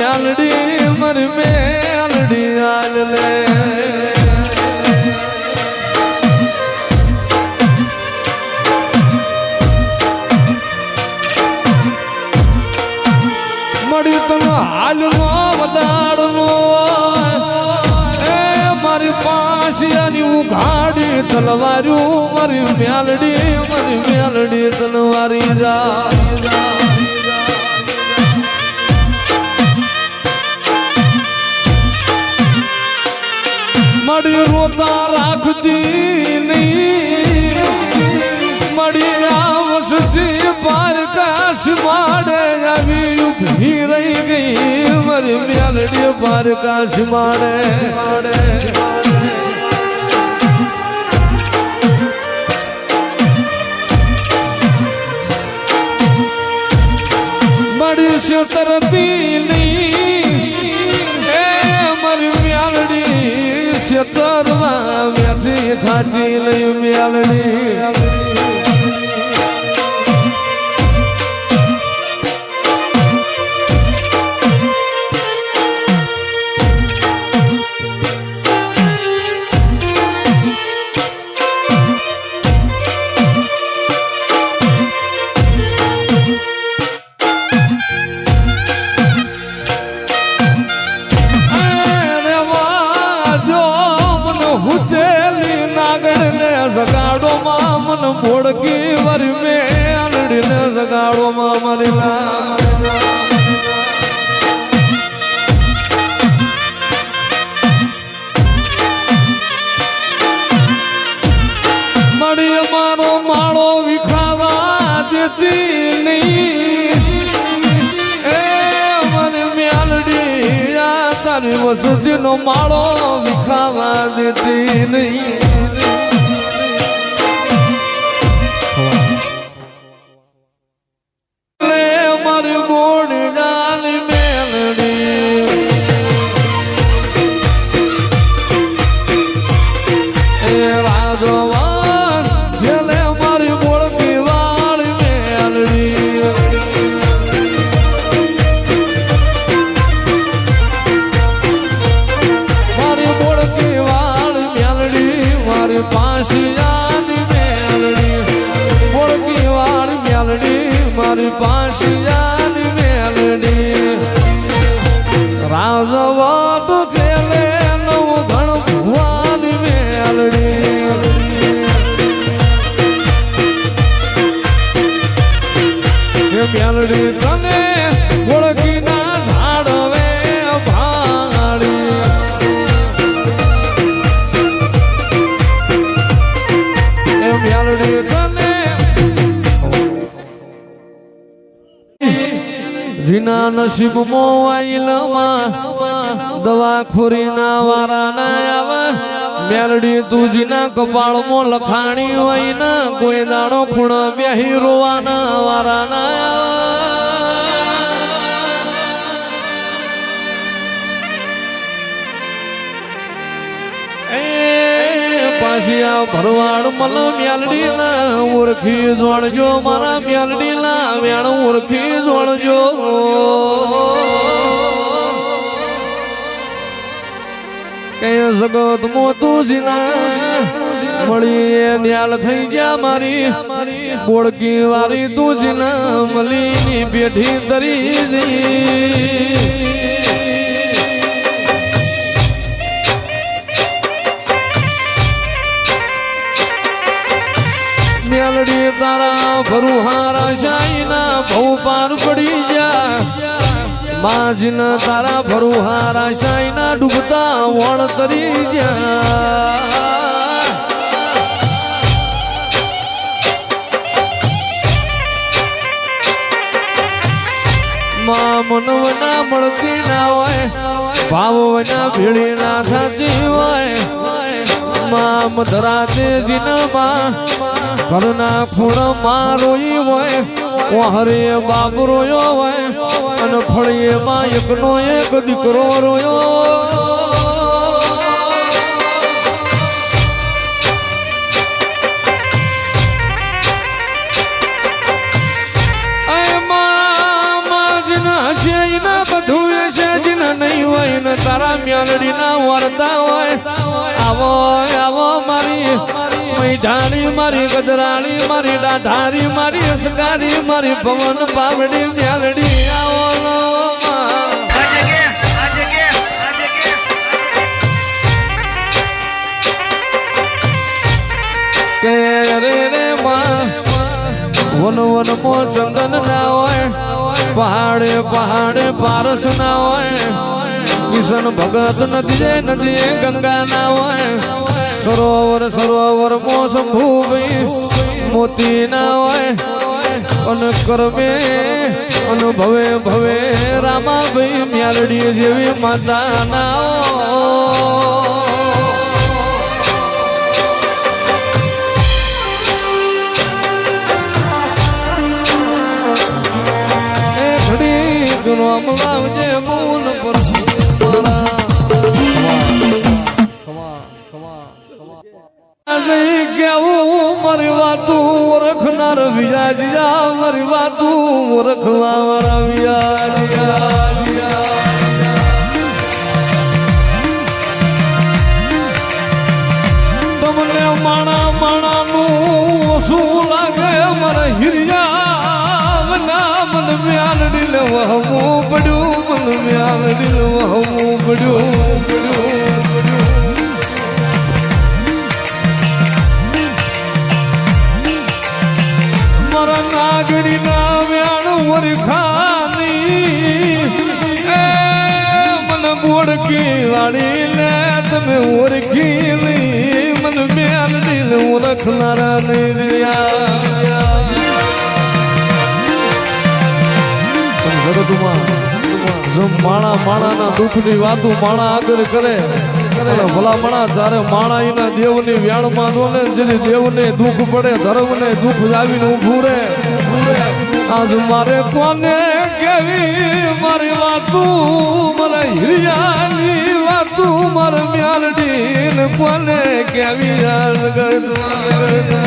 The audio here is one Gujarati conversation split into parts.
આલડી મર મે આલડી આલ લે મળી તનો હાલનો વદાડનો એ મારી પાસિયાની ઉઘાડી તલવાર્યું મારી મ્યાલડી મારી મ્યાલડી તલવારી જા. મળી રોતા રાખતી નહીં. મળી આવસથી પાર કાશ માડે આવી ઊભી રહી ગઈ. મારી મ્યાલડી પાર કાશ માડે. છે તરતી મ્યાલડી છે તરવા બેઠી થાટી લઈ મ્યાલડી. વસતીનો માળો વિખાવા દેતી નહીં. જીના નસીબ મોવાઈલમાં દવાખોરી ના વારા ના આવે. મેલડી તું જીના કપાળમાં લખાણી હોય ના, કોઈ દાડો ખૂણ બેહી રોવાના વારા ના આવે. આ ભરવાડ મલ મ્યાલડીલા ઓળખી જોડજો મારા મ્યાલડીલા, વેણ ઓળખી જોડજો. કે જગત મોતું જીના મળી ન્યાલ થઈ ગયા મારી. બોળકી વાળી તું જીના મળી પેઠી દરી જી તારા ભરુહારા શાહીના બહુ પાર પડી જા માજીના તારા ભરુહારા શાહીના ડૂબતા વણ તરી જા માં મનવના મળતી ના હોય ભાવના ભીડી ના થતી હોય. માં મધરાતે જીનમાં ઘરના ખૂણમાં રોઈ હોય, ઓહરે બાપ રોયો હોય, અને ફળીએમાં એકનો એક દીકરો રોયો એમાં મ્યાલડી ને વરતા હોય. આવો આવો મારી મૈઠાણી મારી ગજરાણી મારી ડાઢારી મારી અસકારી મારી પવન પાવડી મ્યાલડી આવો કે રે રે વન વન મો ચંદન ના હોય પહાડે પહાડે પારસ ના હોય કિશન ભગત નદીએ નદીએ ગંગા ના હોય સરોવર સરોવર મો શંભુભાઈ મોતી ના હોય અન કરમે અનુભવે ભવે રામાભાઈ મ્યારડી જેવી માતા ના એ ઘડી મૂલ પર કેવું મારી વાતું ઓળખનાર વિયાજિયા મારી વાતું ઓળખવા વાળા વિયાજિયા તમને માણા માણાનું શું લાગે, મારા હિરિયા ના મન મ્યાલડી ને વહવું પડ્યું મન મ્યાલ દિલ વહવું પડ્યું. તમે ઓળખી મને મેલ દિલ ઓળખનારા માણા માણાના દુઃખની વાતો માણા આગળ કરે અને ભલા માણા જ્યારે માણાઈના દેવની વ્યાણમાં દોલે જેની દેવને દુઃખ પડે, ધર્મને દુઃખ આવીને ઊભું રહે, આજ મારે કોને કેવી મારી વાતું? મને હિરિયાની વાતું માર મ્યાલડી ને કોને કેવી યાદ કરતા લે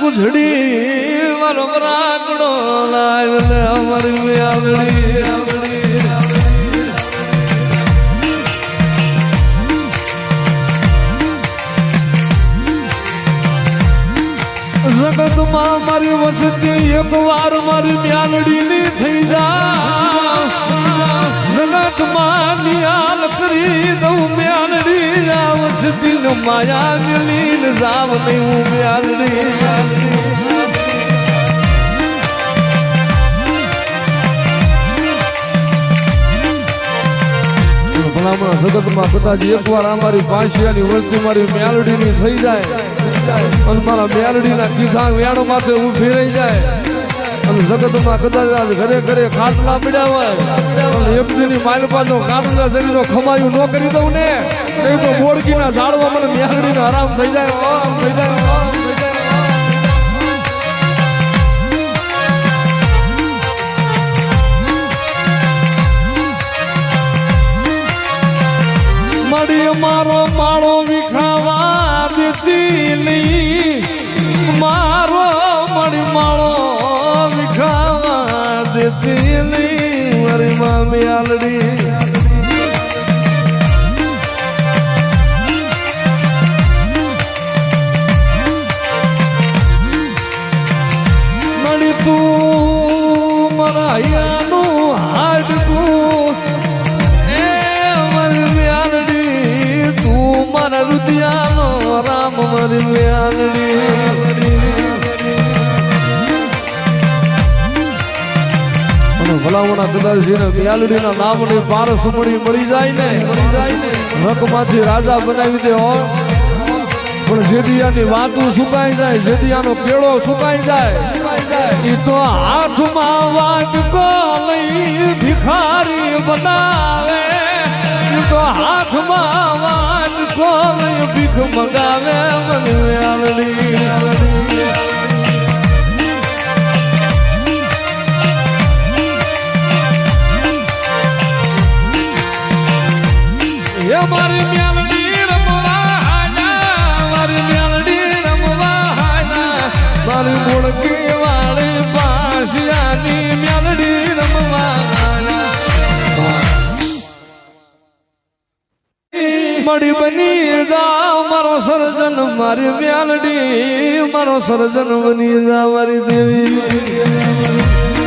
કુછડી વર વરાકડો લાય લે અમારી વ્યાવડી જગતમાં મારી વસતી એક વાર મારી મ્યાલડીની થઈ જા. જગતમાં નિયાલ કરી દઉં મ્યાલડી આ વસતી માયા મિલીન જાવ નહીં હું મ્યાલડી. ભલામણ જગતમાં કદાચ એકવાર અમારી પાંચિયાની વસ્તુ, મારી મેલડીની થઈ જાય અને મારા મેલડીના કીધા વેણ માથે ઊભી રહી જાય. અને જગતમાં કદાચ આજ ઘરે ઘરે ખાટલા પડ્યા હોય, અને એકદીની માલ પાછો ખાટલા શરીરો ખમાયું ન કરી દઉં ને, નહીં તો મોડકીના ઝાડવા મને મેલડીને આરામ થઈ જાય થઈ જાય. નહીં મારો મળી માળો વિખાવા દેતી નહીં મારી મામી આલડી. પારસ મળી જાય ને રાજા બનાવી દે હો. પણ જેદિયાની વાતું સુકાઈ જાય, જેદિયાનો કેળો સુકાઈ જાય. તો હાથમાં વાટકો લઈ ભિખારી બનાવે. ઈ તો હાથમાં વાટકો લઈ ભીખ મગાવે મને આલડી મળી બની જા મારો સર્જન મારી મ્યાલડી મારો સર્જન બની જા મારી દેવી.